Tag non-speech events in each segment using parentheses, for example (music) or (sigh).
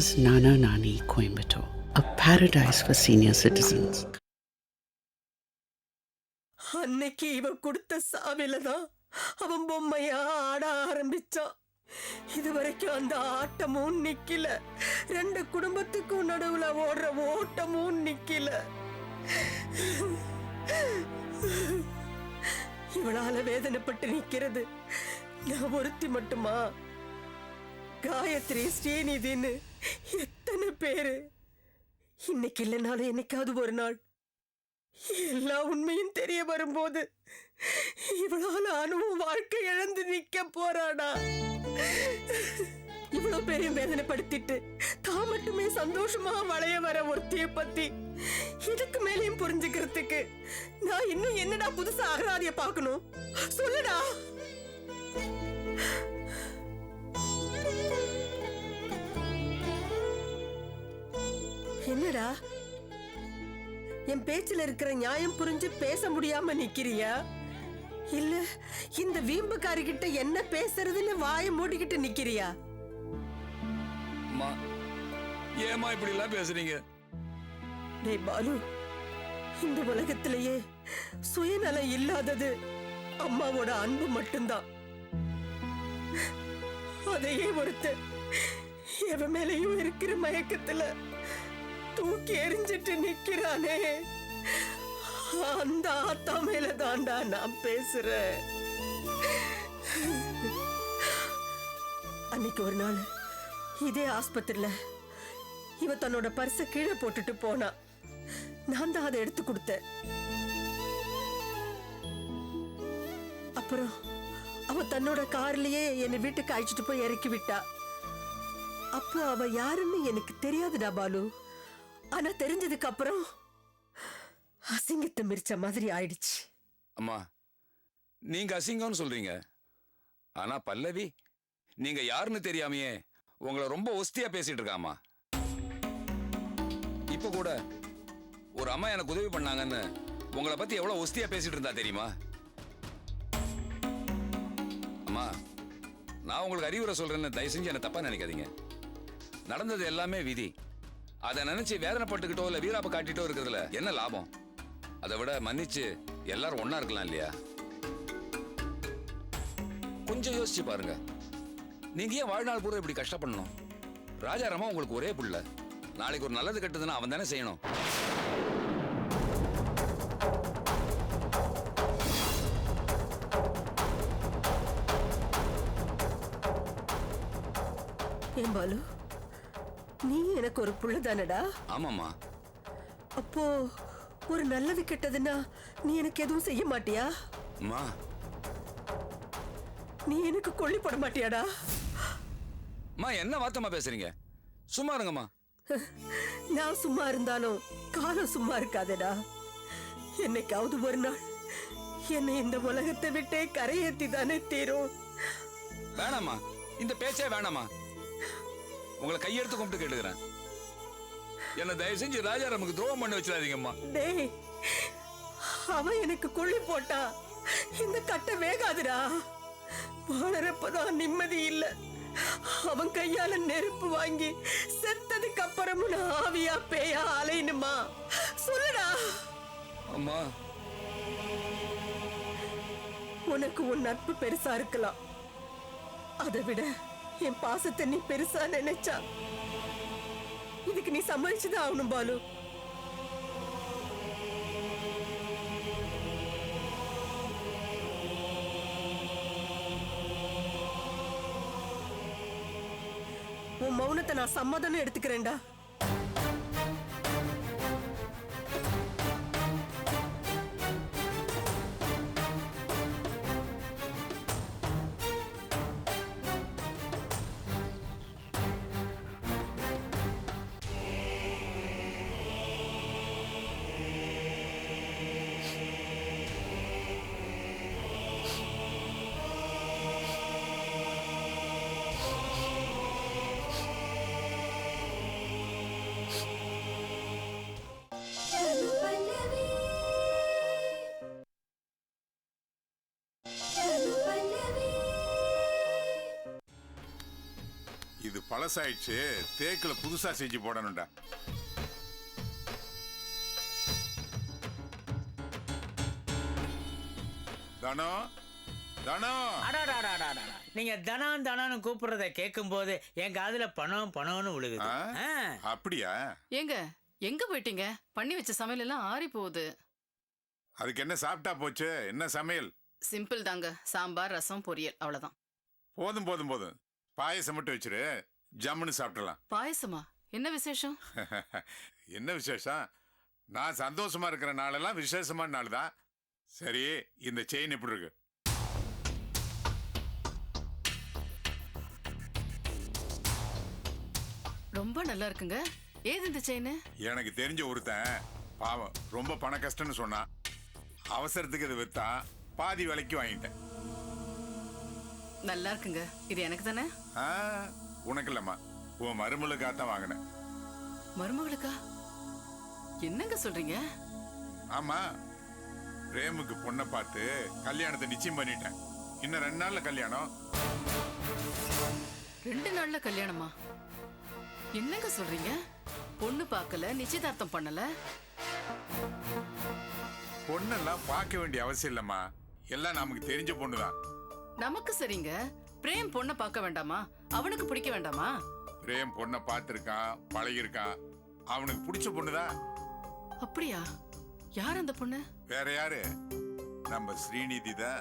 Nana's Nana Nani Coimbatore, a paradise for senior citizens. அன்னைக்கு இவன் கொடுத்த சாவில தான் அவன் பொம்மையா ஆட ஆரம்பிச்சான் இது வரைக்கும் அந்த ஆட்டமும் நிக்கல. ரெண்டு குடும்பத்துக்கும் நடுவுல ஓடுற ஓட்டமும் நிக்கல. இவளால வேதனைப்பட்டு நிக்கிறது. நான் ஒருத்தி மட்டுமா? காயத்ரி ஸ்ரீநிதின்னு. எத்தனை பேரு? இன்னைக்கு இல்லைனாலும் என்னைக்காவது ஒரு நாள். எல்லா உண்மையும் தெரிய வரும்போது இவளால் அனுபவம் வாழ்க்கை இழந்து நிக்க போறாடா. இவ்வளவு பேரையும் வேதனைப்படுத்திட்டு தான் மட்டுமே சந்தோஷமா வளைய வர ஒருத்திய பத்தி இதுக்கு மேலேயும் புரிஞ்சுக்கிறதுக்கு நான் இன்னும் என்னடா புதுசா அகராதிய பார்க்கணும்? சொல்லுடா. என்னடா? என் பேச்சுல இருக்கிற நியாயம் புரிஞ்சு பேச முடியாம நிக்கிறியா? இல்ல இந்த வீம்புக்காரி கிட்ட என்ன பேசுறதுன்னு வாயை மூடிக்கிட்டு நிக்கிறியா? ஏமா இப்படி எல்லாம் பேசுறீங்க? டேய் பாலு இந்த உலகத்திலேயே சுயநலம் இல்லாதது அம்மாவோட அன்பு மட்டும்தான். அதையே ஒருத்தன் எவன் மேலையும் இருக்கிற மயக்கத்துல தூக்கி எறிஞ்சிட்டு நிக்கிறானே. அந்த ஆத்தா மேல தாண்டா நான் பேசுறேன். அன்னைக்கு ஒரு நாள் இதே ஆஸ்பத்திரியில இவ தன்னோட பர்ஸ கீழே போட்டுட்டு போனா. நான் தான் அதை எடுத்து கொடுத்தேன். அப்புறம் அவ தன்னோட கார்லயே என்னை வீட்டுக்கு அழைச்சிட்டு போய் இறக்கி விட்டா. அப்ப அவ யாருன்னு எனக்கு தெரியாதுடா பாலு. ஆனா தெரிஞ்சதுக்கு அப்புறம் அசிங்கத்தை மிரிச்ச மாதிரி ஆயிடுச்சு. அம்மா நீங்க அசிங்கம்னு சொல்றீங்க. ஆனா பல்லவி நீங்க யாருன்னு தெரியாமையே உங்களை ரொம்ப ஒஸ்தியா பேசிட்டு இருக்காமா இப்ப கூட ஒரு அம்மா எனக்கு உதவி பண்ணாங்கன்னு உங்களை பத்தி எவ்வளவு ஒஸ்தியா பேசிட்டு இருந்தா தெரியுமா? அம்மா நான் உங்களுக்கு அறிவுரை சொல்றேன்னு தயவு செஞ்சு என்ன தப்பா நினைக்காதீங்க. நடந்தது எல்லாமே விதி. அதை நினைச்சு வேதனைப்பட்டுக்கிட்டோ இல்ல வீராப்ப காட்டிட்டோ இருக்கிறதுல என்ன லாபம்? அதை விட மன்னிச்சு எல்லாரும் ஒன்னா இருக்கலாம் இல்லையா? கொஞ்சம் யோசிச்சு பாருங்க. நீங்க ஏன் வாழ்நாள் பூரா இப்படி கஷ்டப்படணும்? ராஜாராமா உங்களுக்கு ஒரே புள்ள. நாளைக்கு ஒரு நல்லது கெட்டதுன்னா அவன் தானே செய்யணும். ஏன் பாலு? நீ எனக்கு ஒரு புள்ள தானடா? ஆமாம்மா. அப்போ ஒரு நல்லது கெட்டதுன்னா நீ எனக்கு எதுவும் செய்ய மாட்டியா? அம்மா நீ எனக்கு கொல்லி போட மாட்டியாடா? அம்மா என்ன வார்த்தைமா பேசுறீங்க? சும்மா இருங்கம்மா. (laughs) நான் சும்மா இருந்தாலும் காலம் சும்மா இருக்காதடா. என்னைக்காவது ஒரு நாள் என்னை இந்த உலகத்தை விட்டே கரையேத்தி தானே தீரும். வேணாம்மா. இந்த பேச்சே வேணாம்மா. உங்களை கையெடுத்து கும்பிட்டு கேட்டுக்கிறேன். என்ன தயவு செஞ்சு ராஜாராமுக்கு துரோகம் பண்ண வச்சிடாதீங்கம்மா. டேய் அவன் எனக்கு கொள்ளி போட்டா இந்த கட்டை வேகாதுடா. வாழறப்பதான் நிம்மதி இல்ல. அவன் கையால நெருப்பு வாங்கி செத்ததுக்கு அப்புறமும் நான் ஆவியா பேயா அலையணுமா? சொல்லுடா. அம்மா. உனக்கு உன் நட்பு பெருசா இருக்கலாம். அதை விட என் பாசத்தை நீ பெருசா நினைச்சா? இதுக்கு நீ சம்மதிச்சுதான் ஆகணும் பாலு. உன் மௌனத்தை நான் சம்மதம்னு எடுத்துக்கிறேன்டா. பழசாயிடுச்சு. தேக்குல புதுசா செஞ்சு போடணும்டா. தனோ தனோ. அடாடாடாடாடா. நீங்க தனம் தனம்னு கூப்பிடுறத கேட்கும்போது என் காதுல பணம் பணம்னு விழுகுது. ஆ? ஆ. அப்படியா? ஏங்க எங்க போயிட்டீங்க? பண்ணி வச்ச சமையல் எல்லாம் ஆறி போகுது. அதுக்கு என்ன சாப்பிட்டா போச்சு? என்ன சமையல்? சிம்பிள் தாங்க. சாம்பார் ரசம் பொரியல். அவ்வளவுதான். போதும் போதும் போதும். பாயசம் மட்டும் வச்சிரு. ஜம்முன்னு சாப்பிடலாம் பாயசமா? என்ன விசேஷம்? (laughs) என்ன விசேஷம்? நான் சந்தோஷமா இருக்கிற நாளெல்லாம் விசேஷமான நாள் தான். சரி இந்த செயின் எப்படி இருக்கு? ரொம்ப நல்லா இருக்குங்க. ஏது இந்த செயின் எனக்கு தெரிஞ்ச ஒருத்தன் பாவம் ரொம்ப பண கஷ்டம்னு சொன்னான். அவசரத்துக்கு இது வித்தான் பாதி விலைக்கு வாங்கிட்டேன். நல்லா இருக்குங்க. இது எனக்கு தானே? ஆ, உனக்கு இல்லம்மா உன் மருமலுக்காக தான் வாங்கினேன். மருமகளுக்கா? என்னங்க சொல்றீங்க? ஆமா. பிரேமுக்கு பொண்ணை பார்த்து கல்யாணத்தை நிச்சயம் பண்ணிட்டேன். இன்னும் ரெண்டு நாள்ல கல்யாணம். ரெண்டு நாள்ல கல்யாணமா? என்னங்க சொல்றீங்க? பொண்ணு பார்க்கல நிச்சயதார்த்தம் பண்ணல? பொண்ணெல்லாம் பார்க்க வேண்டிய அவசியம் இல்லம்மா. எல்லாம் நமக்கு தெரிஞ்ச பொண்ணுதான். நமக்கு சரிங்க. பிரேம் பொண்ணை பார்க்க வேண்டாமா? அவனுக்கு பிடிக்க வேண்டாமா? பிரேம் பொண்ணை பார்த்துருக்கான் பழகிருக்கான் அவனுக்கு பிடிச்ச பொண்ணுதான் அப்படியா? யார் அந்த பொண்ணு? வேற யாரு? நம்ம ஸ்ரீநிதி தான்.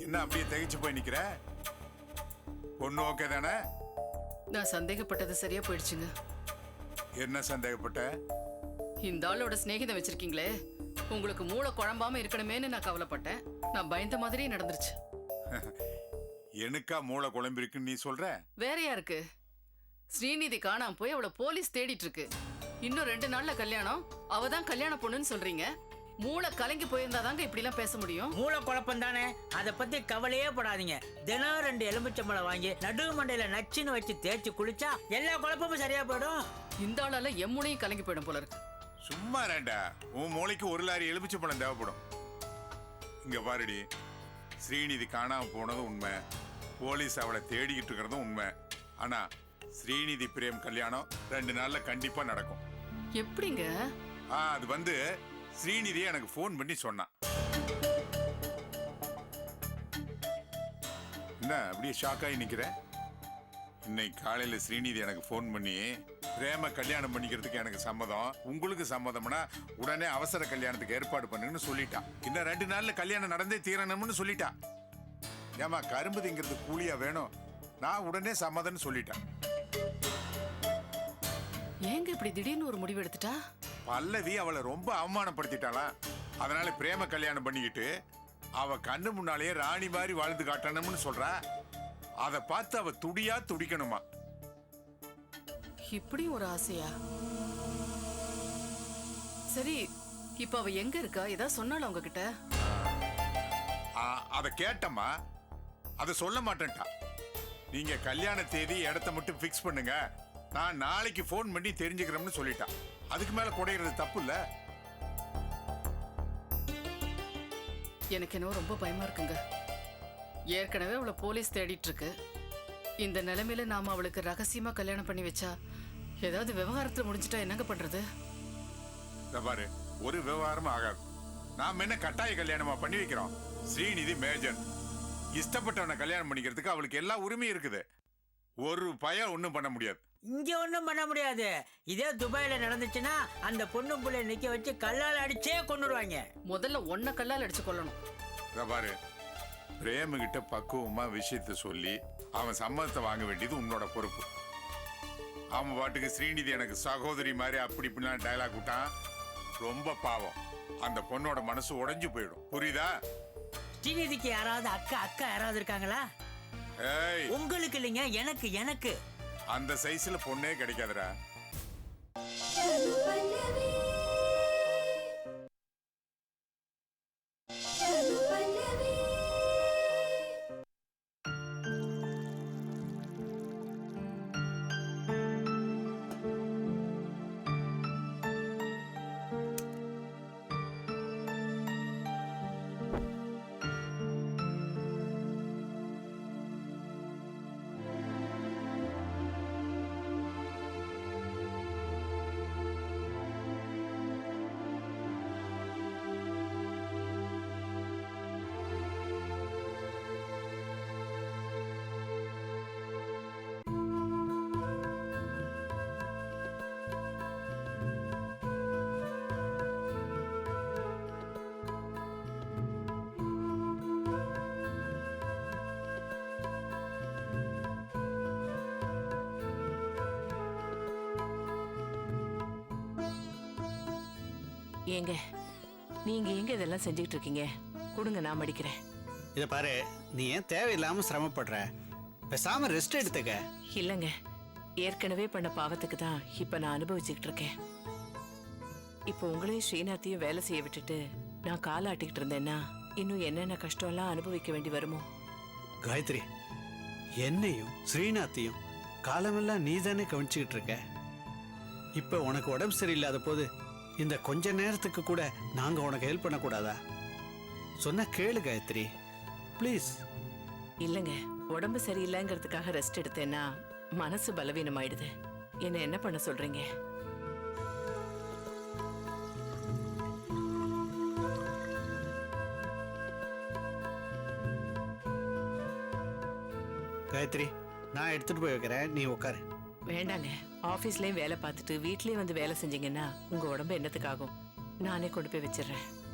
என்ன அப்படியே திகைச்சு போய் நிக்கிற? பொண்ணு ஓகே தானே? நான் சந்தேகப்பட்டது சரியா போயிடுச்சுங்க. என்ன சந்தேகப்பட்ட? இந்த ஆளோட சிநேகிதம் வச்சிருக்கீங்களே. உங்களுக்கு மூளை குழம்பாம இருக்கணுமேன்னு நான் கவலைப்பட்டேன். நான் பயந்த மாதிரியே நடந்துருச்சு. (laughs) எனக்கா மூளை குழம்பிருக்குன்னு நீ சொல்ற? வேற யாருக்கு? ஸ்ரீநிதி காணாம போய் அவளை போலீஸ் தேடிட்டு இருக்கு இன்னும் ரெண்டு நாள்ல கல்யாணம். அவ தான் கல்யாண பொண்ணுன்னு சொல்றீங்க. மூளை கலங்கி போயிருந்தாதாங்க இப்படி எல்லாம் பேச முடியும். மூளை குழப்பம் தானே? அதை பத்தி கவலையே படாதீங்க. தினம் ரெண்டு எலுமிச்சம்பழம் வாங்கி நடு மண்டையில நச்சுன்னு வச்சு தேய்ச்சி குளிச்சா எல்லா குழப்பமும் சரியா போயிடும். இந்த ஆளால எம்முனையும் கலங்கி போயிடும் போல இருக்கு. சும்மா ரெண்டா உன் மூளைக்கு ஒரு லாரி எலுமிச்சை பழம் தேவைப்படும். இங்க பாருடி ஸ்ரீநிதி காணாம போனது உண்மை. போலீஸ் அவளை தேடிக்கிட்டு இருக்கிறதும் உண்மை. ஆனா ஸ்ரீநிதி பிரேம் கல்யாணம் ரெண்டு நாள்ல கண்டிப்பா நடக்கும். எப்படிங்க? ஆ அது வந்து ஸ்ரீநிதி எனக்கு ஃபோன் பண்ணி சொன்னான் என்ன அப்படியே ஷாக் ஆகி நிக்கிற? இன்னைக்கு காலையில ஸ்ரீநிதி எனக்கு ஃபோன் பண்ணி பிரேம கல்யாணம் பண்ணிக்கிறதுக்கு எனக்கு சம்மதம் உங்களுக்கு சம்மதம்னா உடனே அவசர கல்யாணத்துக்கு ஏற்பாடு பண்ணுன்னு சொல்லிட்டான் இன்னும் ரெண்டு நாள்ல கல்யாணம் நடந்தே தீரணும்னு சொல்லிட்டா. ஏமா கரும்பு திங்கிறது கூலியா வேணும்? நான் உடனே சம்மதம்னு சொல்லிட்டேன் ஏங்க இப்படி திடீர்னு ஒரு முடிவு எடுத்துட்டா? பல்லவி அவளை ரொம்ப அவமானப்படுத்திட்டாளா? அதனால பிரேம கல்யாணம் பண்ணிக்கிட்டு அவ கண்ணு முன்னாலேயே ராணி மாதிரி வாழ்ந்து காட்டணும்னு சொல்றா. அதை பார்த்து அவ துடியா துடிக்கணுமா? இப்படியும் ஒரு ஆசையா? சரி இப்ப அவ எங்க இருக்கா? ஏதாவது சொன்னாலும் உங்ககிட்ட? ஆ, அதை கேட்டம்மா. அதை சொல்ல மாட்டேன்ட்டா. நீங்க கல்யாண தேதி இடத்த மட்டும் ஃபிக்ஸ் பண்ணுங்க. நான் நாளைக்கு ஃபோன் பண்ணி தெரிஞ்சுக்கிறோம்னு சொல்லிட்டா. அதுக்கு மேல குடையிறது தப்பு இல்ல? எனக்கு என்னவோ ரொம்ப பயமா இருக்குங்க. ஏற்கனவே அவளை போலீஸ் தேடிட்டு இருக்கு இந்த நிலைமையில நாம அவளுக்கு ரகசியமா கல்யாணம் பண்ணி வச்சா ஏதாவது விவகாரத்துல முடிஞ்சிட்டா என்னங்க பண்றது? பாரு ஒரு விவகாரமும் ஆகாது. நாம என்ன கட்டாய கல்யாணமா பண்ணி வைக்கிறோம்? ஸ்ரீநிதி மேஜர். இஷ்டப்பட்டவனை கல்யாணம் பண்ணிக்கிறதுக்கு அவளுக்கு எல்லா உரிமையும் இருக்குது. ஒரு பயம் ஒண்ணும் பண்ண முடியாது. இங்க ஒண்ணும் பண்ண முடியாது. இதே துபாயில நடந்துச்சுன்னா அந்த பொண்ணு புள்ளைய நிக்க வச்சு கல்லால் அடிச்சே கொண்டுருவாங்க முதல்ல ஒன்ன கல்லால் அடிச்சு கொள்ளணும் பாரு பிரேமுகிட்ட பக்குவமா விஷயத்த சொல்லி அவன் சம்மதத்தை வாங்க வேண்டியது உன்னோட பொறுப்பு. அவன் பாட்டுக்கு ஸ்ரீநிதி எனக்கு சகோதரி மாதிரி அப்படி இப்படிலாம் டயலாக் விட்டான். ரொம்ப பாவம். அந்த பொண்ணோட மனசு உடைஞ்சு போயிடும். புரியுதா? ஸ்ரீநிதிக்கு யாராவது அக்கா அக்கா யாராவது இருக்காங்களா? ஏய். உங்களுக்கு இல்லைங்க எனக்கு எனக்கு. அந்த சைஸ்ல பொண்ணே கிடைக்காதுடா. ஏங்க நீங்க எங்க இதெல்லாம் செஞ்சுக்கிட்டு இருக்கீங்க கொடுங்க நான் மடிக்கிறேன். இதை பாரு நீ ஏன் தேவையில்லாம சிரமப்படுற? பேசாம ரெஸ்ட் எடுத்துக்க. இல்லைங்க ஏற்கனவே பண்ண பாவத்துக்கு தான் இப்ப நான் அனுபவிச்சுக்கிட்டு இருக்கேன் இப்போ உங்களையும் ஸ்ரீநாத்தையும் வேலை செய்ய விட்டுட்டு நான் காலாட்டிக்கிட்டு இருந்தேன்னா இன்னும் என்னென்ன கஷ்டம்லாம் அனுபவிக்க வேண்டி வருமோ? காயத்ரி என்னையும் ஸ்ரீநாத்தையும் காலமெல்லாம் நீ தானே கவனிச்சுக்கிட்டு இருக்க இப்ப உனக்கு உடம்பு சரியில்லாத போது இந்த கொஞ்ச நேரத்துக்கு கூட நாங்க உனக்கு ஹெல்ப் பண்ணக்கூடாதா? சொன்ன கேளு காயத்ரி. ப்ளீஸ் இல்லைங்க உடம்பு சரியில்லைங்கிறதுக்காக ரெஸ்ட் எடுத்தேன்னா மனசு பலவீனமாயிடுது. என்ன என்ன பண்ண சொல்றீங்க? காயத்ரி நான் எடுத்துட்டு போய் வைக்கிறேன். நீ உட்காரு வேண்டாங்க. ஆஃபீஸ்லயும் வேலை பார்த்துட்டு வீட்லயும் வந்து வேலை செஞ்சீங்கன்னா உங்க உடம்பு என்னத்துக்காகும்? நானே கொண்டு போய் வச்சிடுறேன்.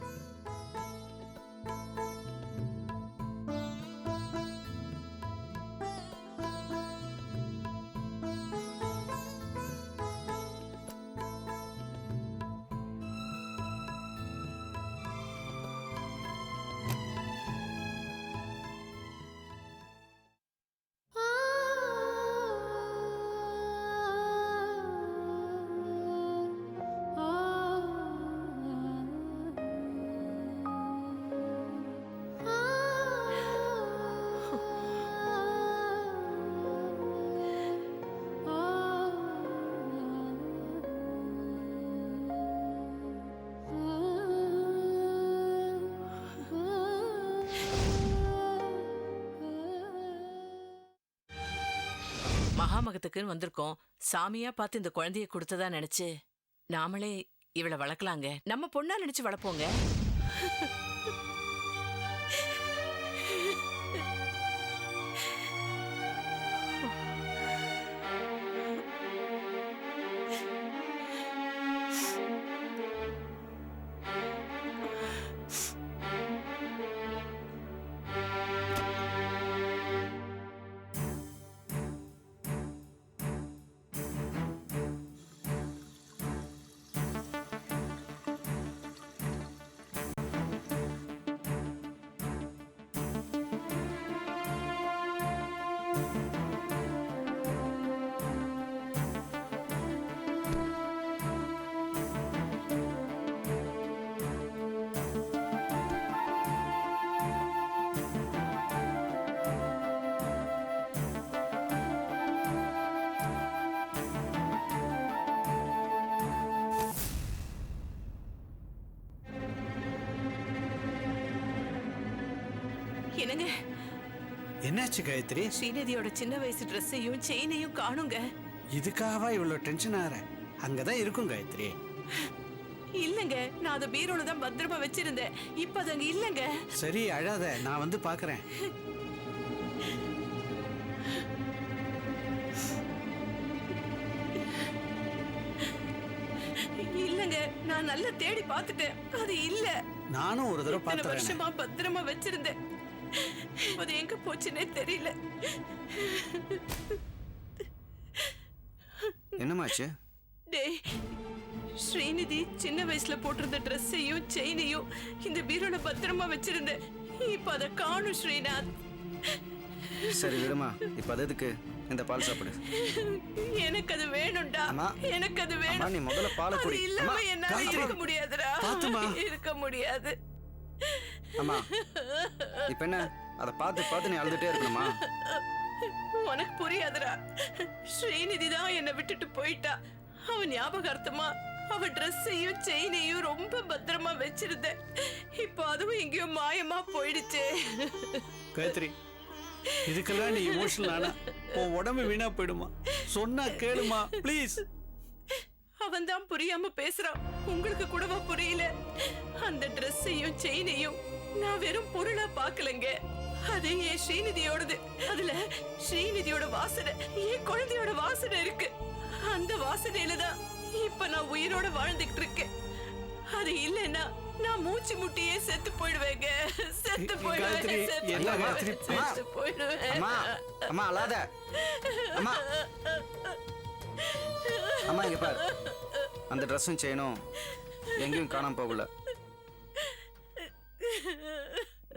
மகாமகத்துக்குன்னு வந்திருக்கோம். சாமியா பார்த்து இந்த குழந்தைய கொடுத்ததா நினைச்சு நாமளே இவளை வளர்க்கலாங்க. நம்ம பொண்ணா நினைச்சு வளர்ப்போங்க. என்னங்க? என்னாச்சு காயத்ரி? ஸ்ரீநிதியோட சின்ன வயசு ட்ரெஸ்ஸையும் செயினையும் காணுங்க. இதுக்காகவா இவ்வளவு டென்ஷன் ஆகிற? அங்கதான் இருக்கும் காயத்ரி. இல்லங்க நான் அதை பீரோல தான் பத்திரமா வச்சிருந்தேன். இப்ப அது அங்க இல்லங்க. சரி அழாத. நான் வந்து பாக்குறேன். இல்லங்க நான் நல்லா தேடி பார்த்துட்டேன். அது இல்ல. நானும் ஒரு தடவை இத்தனை பார்த்துறேன். வருஷமா பத்திரமா வச்சிருந்தேன். அது எங்க போச்சுன்னே தெரியல. என்னமாச்சு? டேய் ஸ்ரீநிதி சின்ன வயசுல போட்டிருந்த ட்ரெஸ்ஸையும் செயினையும் இந்த பீரோல பத்திரமா வச்சிருந்தேன். இப்ப அதை காணும் ஸ்ரீநாத். சரி விடுமா. இப்ப அது எதுக்கு? இந்த பால் சாப்பிடு. எனக்கு அது வேணும்டா. அம்மா. எனக்கு அது அம்மா, வேணும் நீ முதல்ல பாலை அது குடி. இல்லாம அம்மா, என்னால. இருக்க முடியாதுடா. பாத்துமா. இருக்க முடியாது. அம்மா இப்ப என்ன? அதை பார்த்து பார்த்து நீ அழுதுட்டே இருக்கணுமா? உனக்கு புரியாதுடா. ஸ்ரீநிதி தான் என்னை விட்டுட்டு போயிட்டா. அவன் ஞாபகார்த்தமா அவ ட்ரெஸ்ஸையும் செயினையும் ரொம்ப பத்திரமா வச்சிருந்தேன். இப்போ அதுவும் எங்கேயோ மாயமா போயிடுச்சே. காயத்ரி இதுக்கெல்லாம் நீ இமோஷனல் ஆனா உன் உடம்பு வீணா போயிடுமா? சொன்னா கேளுமா ப்ளீஸ் அவன் தான் புரியாம பேசுறான். உங்களுக்கு கூடவா புரியல? அந்த ட்ரெஸ்ஸையும் செயினையும் நான் வெறும் பொருளா பார்க்கலங்க. அது என் ஸ்ரீநிதியோடது. அதுல ஸ்ரீநிதியோட வாசனை என் குழந்தையோட வாசனை இருக்கு. அந்த வாசனையில தான் இப்ப நான் உயிரோட வாழ்ந்துகிட்டு இருக்கேன் அது இல்லைன்னா நான் மூச்சு முட்டியே செத்து போயிடுவேங்க. செத்து போயிடுவேன் செத்து போயிடுவேன், அம்மா அழாத. அம்மா. அம்மா இங்க பாரு. அந்த ட்ரெஸ்ஸும் செய்யணும் எங்கேயும் காணாம போகல.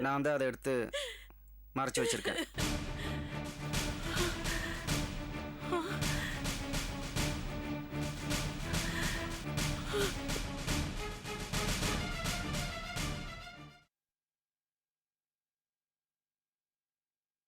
நான் தான் அதை எடுத்து மறைச்சு வச்சிருக்கேன்.